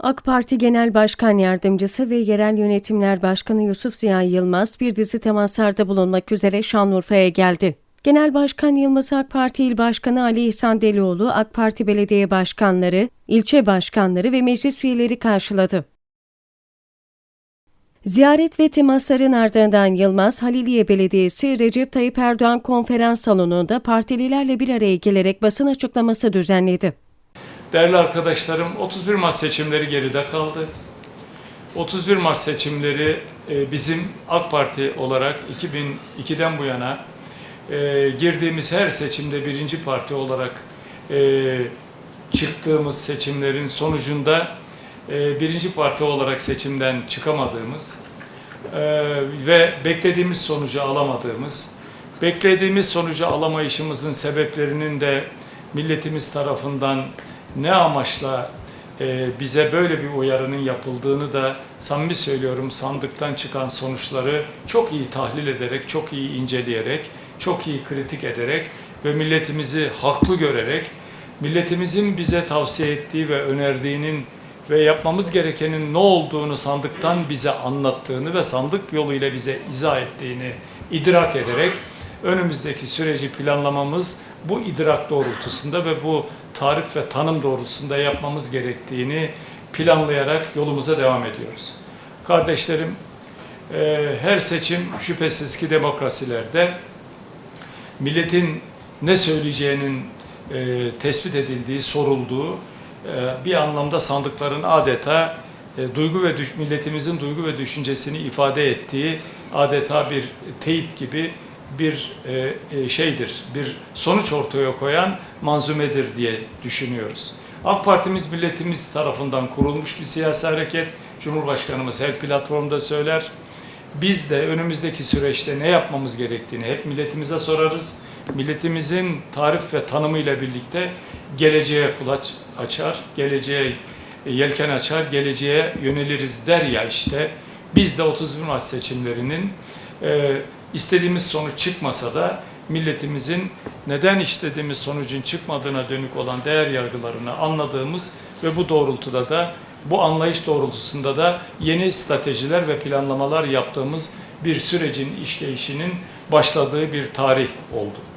AK Parti Genel Başkan Yardımcısı ve Yerel Yönetimler Başkanı Yusuf Ziya Yılmaz bir dizi temaslarda bulunmak üzere Şanlıurfa'ya geldi. Genel Başkan Yılmaz AK Parti İl Başkanı Ali İhsan Delioğlu, AK Parti Belediye Başkanları, ilçe başkanları ve meclis üyeleri karşıladı. Ziyaret ve temasların ardından Yılmaz, Haliliye Belediyesi Recep Tayyip Erdoğan konferans salonunda partililerle bir araya gelerek basın açıklaması düzenledi. Değerli arkadaşlarım, 31 Mart seçimleri geride kaldı. 31 Mart seçimleri e, bizim AK Parti olarak 2002'den bu yana e, girdiğimiz her seçimde birinci parti olarak e, çıktığımız seçimlerin sonucunda birinci parti olarak seçimden çıkamadığımız ve beklediğimiz sonucu alamadığımız, beklediğimiz sonucu alamayışımızın sebeplerinin de milletimiz tarafından ne amaçla e, bize böyle bir uyarının yapıldığını da samimi söylüyorum. Sandıktan çıkan sonuçları çok iyi tahlil ederek, çok iyi inceleyerek, çok iyi kritik ederek ve milletimizi haklı görerek, milletimizin bize tavsiye ettiği ve önerdiğinin ve yapmamız gerekenin ne olduğunu sandıktan bize anlattığını ve sandık yoluyla bize izah ettiğini idrak ederek önümüzdeki süreci planlamamız bu idrak doğrultusunda ve bu tarif ve tanım doğrultusunda yapmamız gerektiğini planlayarak yolumuza devam ediyoruz. Kardeşlerim, e, her seçim şüphesiz ki demokrasilerde milletin ne söyleyeceğinin e, tespit edildiği, sorulduğu e, bir anlamda sandıkların adeta e, duygu ve düş, milletimizin duygu ve düşüncesini ifade ettiği adeta bir teyit gibi bir e, e, şeydir, bir sonuç ortaya koyan manzumedir diye düşünüyoruz. AK Partimiz milletimiz tarafından kurulmuş bir siyasi hareket. Cumhurbaşkanımız her platformda söyler. Biz de önümüzdeki süreçte ne yapmamız gerektiğini hep milletimize sorarız. Milletimizin tarif ve tanımıyla birlikte geleceğe kulaç açar, geleceğe yelken açar, geleceğe yöneliriz der ya işte. Biz de 31 Mart seçimlerinin e, istediğimiz sonuç çıkmasa da milletimizin neden istediğimiz sonucun çıkmadığına dönük olan değer yargılarını anladığımız ve bu doğrultuda da bu anlayış doğrultusunda da yeni stratejiler ve planlamalar yaptığımız bir sürecin işleyişinin başladığı bir tarih oldu.